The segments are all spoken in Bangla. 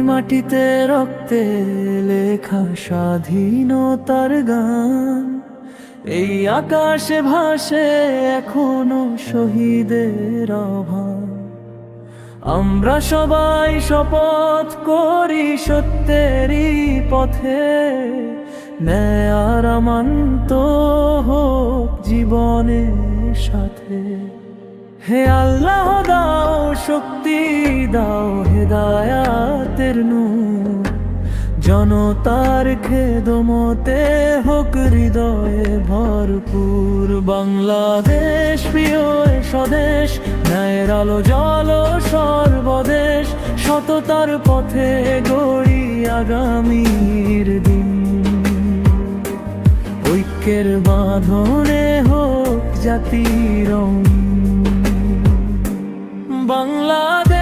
মাটিতে রক্তে লেখা স্বাধীনতার গান। এই আকাশে ভাসে এখনও শহীদের আহ্বান। আমরা সবাই শপথ করি সত্যেরই পথে। ন্যায় আর হোক জীবনের সাথে। হে আল্লাহ দাও, শক্তি দাও, হেদায়াতের নূর। জনতার খেদমতে হোক হৃদয়ে ভরপুর বাংলাদেশ, প্রিয় স্বদেশ। ন্যায়ের আলো, জল সর্বদেশ, সততার পথে গড়ি আগামীর দিন। ঐক্যের বাঁধনে হোক জাতির বাংলাদেশ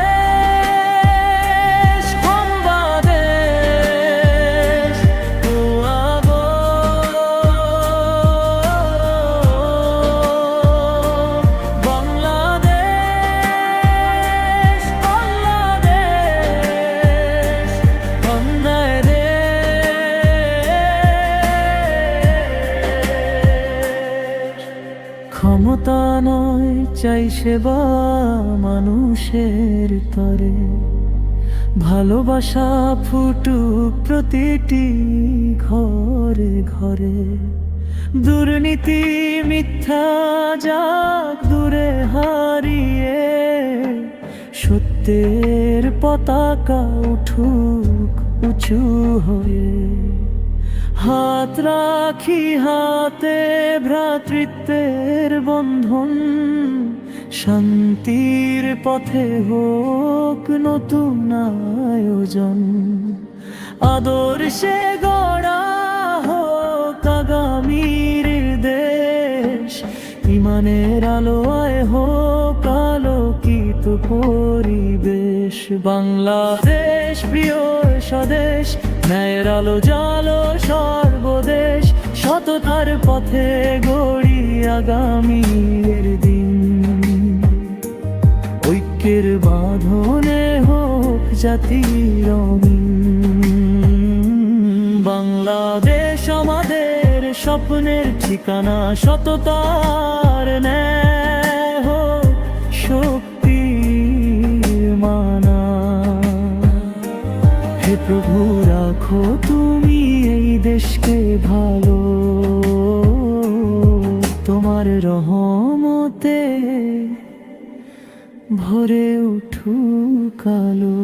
ক্ষমতা নয়, চাই সেবা মানুষের তরে। ভালোবাসা ফুটুক প্রতিটি ঘরে ঘরে। দুর্নীতি, মিথ্যা যাক দূরে হারিয়ে। সত্যের পতাকা উঠুক উঁচু হয়ে। হাত রাখি হাতে ভ্রাতৃত্বের বন্ধন। শান্তির পথে হোক নতুন আয়োজন। আদর্শে গড়া হোক আগামীর দেশ। ইমানের আলোয় হোক আলোকিত পরিবেশ। বাংলাদেশ প্রিয় স্বদেশ ন্যায়ের আলো জালো সর্বদেশ, সততার পথে গড়ি আগামীর দিন। ঐক্যের বাঁধনে হোক জাতির বাংলাদেশ আমাদের স্বপ্নের ঠিকানা, সততার ন্যায় হোক শক্তি মানা। হে প্রভু দেশকে ভালো তোমার রহমতে ভরে উঠুক আলো।